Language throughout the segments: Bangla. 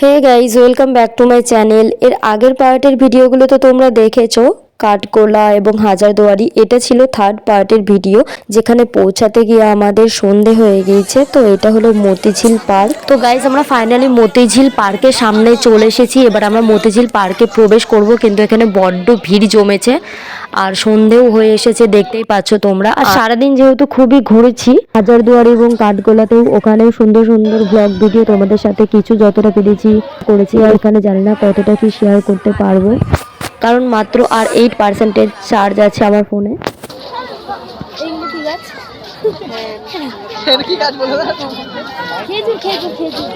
Hey guys welcome back to my channel এর আগের পার্টের ভিডিওগুলো তো তোমরা দেখেছ। কাঠগোলা এবং হাজারদুয়ারি এটা ছিল থার্ড পার্টের ভিডিও যেখানে পৌঁছাতে গিয়ে আমাদের সন্ধে হয়ে গিয়েছে। তো এটা হলো মতিঝিল পার্ক তো গাইজ আমরা ফাইনালি মতিঝিল পার্কের সামনে চলে এসেছি। এবার আমরা মতিঝিল পার্কে প্রবেশ করব কিন্তু এখানে বড্ড ভিড় জমেছে। আর সন্ধেও হয়ে এসেছে দেখতেই পাচ্ছ তোমরা। আর সারাদিন যেহেতু খুবই ঘুরেছি হাজারদুয়ারি এবং কাঠগোলাতেও ওখানেও সুন্দর সুন্দর ব্লগ ভিডিও তোমাদের সাথে কিছু যতটা পেরেছি করেছি। আর এখানে জানি না কতটা কি শেয়ার করতে পারব। কারণ মাত্র আর এইট পার্সেন্টের চার্জ আছে আমার ফোনে কি গাছ বলো খেজুর খেজুর খেজুর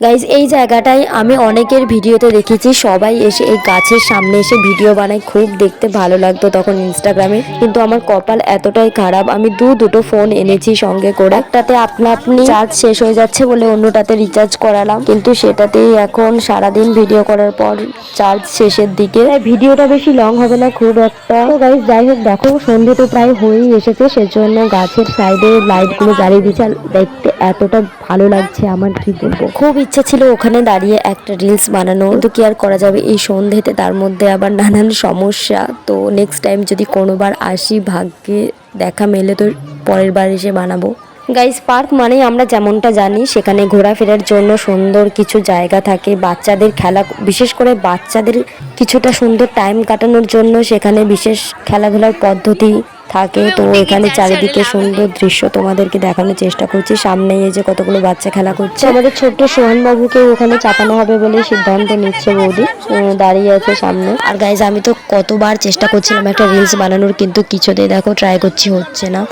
গাইজ এই জায়গাটায় আমি অনেকের ভিডিওতে দেখেছি, সবাই এসে এই গাছের সামনে এসে ভিডিও বানায়। খুব দেখতে ভালো লাগতো তখন ইনস্টাগ্রামে কিন্তু আমার কপাল এতটাই খারাপ, আমি দু দুটো ফোন এনেছি সঙ্গে করে। একটাতে আপনা আপনি চার্জ শেষ হয়ে যাচ্ছে বলে অন্যটাতে রিচার্জ করালাম। কিন্তু সেটাতেই এখন সারাদিন ভিডিও করার পর চার্জ শেষের দিকে। ভিডিওটা বেশি লং হবে না, খুব একটা। গাইজ যাই হোক, দেখো, সন্ধে তো প্রায় হয়েই এসেছে, সেজন্য গাছের সাইডে লাইটগুলো জ্বালিয়ে দিচ্ছে। দেখতে এতটা ভালো লাগছে আমার কি বলব খুব ইচ্ছা ছিল ওখানে দাঁড়িয়ে একটা রিলস বানানো। কিন্তু কি আর করা যাবে? এই সন্ধেতে তার মধ্যে আবার নানান সমস্যা। তো নেক্সট টাইম যদি কোনোবার আসি, ভাগ্যে দেখা মেলে তো পরের বার এসে বানাবো। গাইস পার্ক মানেই আমরা যেমনটা জানি, সেখানে ঘোরাফেরার জন্য সুন্দর কিছু জায়গা থাকে। বাচ্চাদের খেলা, বিশেষ করে বাচ্চাদের কিছুটা সুন্দর টাইম কাটানোর জন্য সেখানে বিশেষ খেলাধুলার পদ্ধতি থাকে। তো এখানে চারিদিকে সুন্দর দৃশ্য তোমাদেরকে দেখানোর চেষ্টা করছি। সামনে এই যে কতগুলো বাচ্চা খেলা করছে। আমাদের ছোট্ট সোহান বাবুকে ওখানে চাপানো হবে বলে সিদ্ধান্ত নিচ্ছে বৌদি। দাঁড়িয়ে আছে সামনে। আর গাইজ আমি তো কতবার চেষ্টা করছিলাম একটা রিলস বানানোর কিন্তু কিছুতেই দেখো ট্রাই করছি হচ্ছে না।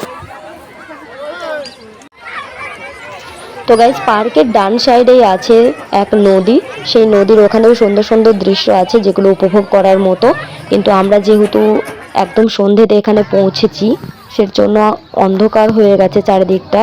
তো গাইজ পার্কের ডান সাইডেই আছে এক নদী। সেই নদীর ওখানেও সুন্দর সুন্দর দৃশ্য আছে যেগুলো উপভোগ করার মতো। কিন্তু আমরা যেহেতু একদম সন্ধেতে এখানে পৌঁছেছি। সেজন্য অন্ধকার হয়ে গেছে চারিদিকটা।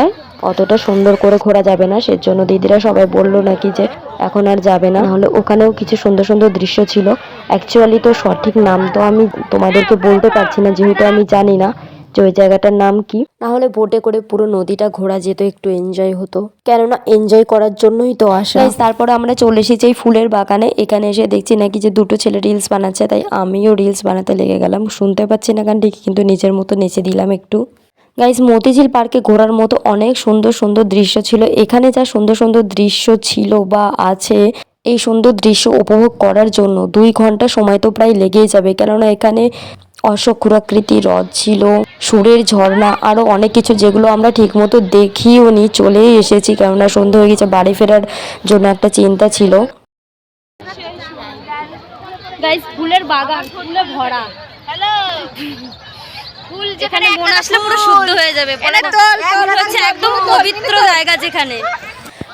অতটা সুন্দর করে ঘোরা যাবে না। সেজন্য দিদিরা সবাই বলল নাকি যে এখন আর যাবে না। হলে ওখানেও কিছু সুন্দর সুন্দর দৃশ্য ছিল। অ্যাকচুয়ালি তো সঠিক নাম তো আমি তোমাদেরকে বলতে পারছি না, যেহেতু আমি জানি না। যে ওই জায়গাটার নাম কি? তাহলে বোটে করে পুরো নদীটা ঘোরা যেত একটু এনজয় হতো। কেননা এনজয় করার জন্যই তো আসা। তারপরে আমরা চলে এসেছি এই ফুলের বাগানে। এখানে এসে দেখছি নাকি যে দুটো ছেলে রিলস বানাচ্ছে তাই আমিও রিলস বানাতে লেগে গেলাম। শুনতে পাচ্ছি না গান ঠিক কিন্তু নিজের মতো নেচে দিলাম একটু। গাইজ মতিঝিল পার্কে ঘোরার মতো অনেক সুন্দর সুন্দর দৃশ্য ছিল। এখানে যা সুন্দর সুন্দর দৃশ্য ছিল বা আছে এই সুন্দর দৃশ্য উপভোগ করার জন্য দুই ঘণ্টা সময় তো প্রায় লেগেই যাবে। কেননা এখানে অশ্বক্ষুরাকৃতি হ্রদ ছিল সুরের ঝর্ণা আরও অনেক কিছু যেগুলো আমরা ঠিকমতো দেখিও নি চলেই এসেছি কেননা সন্ধে হয়ে গেছে বাড়ি ফেরার জন্য একটা চিন্তা ছিল। ফুলের বাগান ফুলে ভরা। হ্যালো ফুল যেখানে মন আসলে পুরো শুদ্ধ হয়ে যাবে একদম পবিত্র জায়গা যেখানে।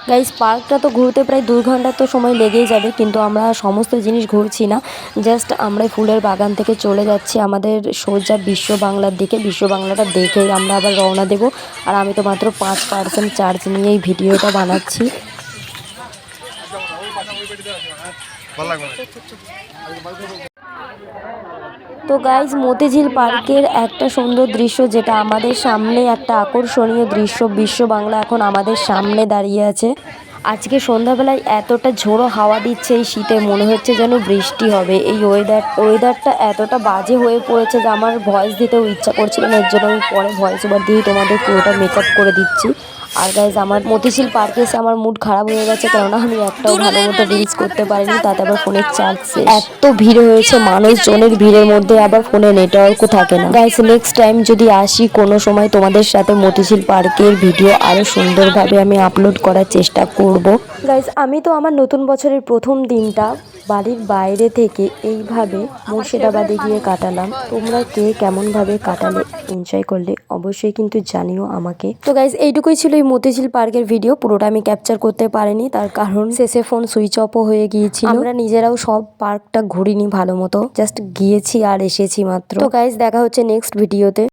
গাইস পার্কটা তো ঘুরতে প্রায় দুই ঘণ্টা তো সময় লেগেই যাবে, কিন্তু আমরা সমস্ত জিনিস ঘুরছি না। জাস্ট আমরা ফুলের বাগান থেকে চলে যাচ্ছি আমাদের সোজা বিশ্ব বাংলার দিকে। বিশ্ব বাংলাটা দেখেই আমরা আবার রওনা দেব। আর আমি তো মাত্র পাঁচ পার্সেন্ট চার্জ নিয়ে এই ভিডিওটা বানাচ্ছি। তো গাইজ মতিঝিল পার্কের একটা সুন্দর দৃশ্য যেটা আমাদের সামনে একটা আকর্ষণীয় দৃশ্য, বিশ্ব বাংলা এখন আমাদের সামনে দাঁড়িয়ে আছে। আজকে সন্ধ্যাবেলায় এতটা ঝোড়ো হাওয়া দিচ্ছে এই শীতে, মনে হচ্ছে যেন বৃষ্টি হবে। এই ওয়েদার ওয়েদারটা এতটা বাজে হয়ে পড়েছে যে আমার ভয়েস দিতেও ইচ্ছা করছিল না, এর জন্য আমি পরে ভয়েস ওভার দিয়ে তোমাদের পুরোটা মেকআপ করে দিচ্ছি। আর গাইজ আমার মতিঝিল পার্কে এসে আমার মুড খারাপ হয়ে গেছে কেননা আমি একটাও ভালো মতো রিলস করতে পারিনি তাতে আবার ফোনের চার্জ এত ভিড় হয়েছে মানুষজনের ভিড়ের মধ্যে আবার ফোনে নেটওয়ার্কও থাকে না। গাইজ নেক্সট টাইম যদি আসি কোনো সময় তোমাদের সাথে মতিঝিল পার্কের ভিডিও আরও সুন্দরভাবে আমি আপলোড করার চেষ্টা করব। গাইজ আমি তো আমার নতুন বছরের প্রথম দিনটা বাড়ির বাইরে থেকে এইভাবে মুর্শিদাবাদে গিয়ে কাটালাম। তোমরা কে কেমনভাবে কাটালে এনজয় করলে অবশ্যই কিন্তু জানিও আমাকে। তো গাইজ এইটুকুই ছিল এই মতিঝিল পার্কের ভিডিও পুরোটা আমি ক্যাপচার করতে পারিনি তার কারণ শেষে ফোন সুইচ অফও হয়ে গিয়েছিল। আমরা নিজেরাও সব পার্কটা ঘুরিনি ভালো মতো জাস্ট গিয়েছি আর এসেছি মাত্র। তো গাইজ দেখা হচ্ছে নেক্সট ভিডিওতে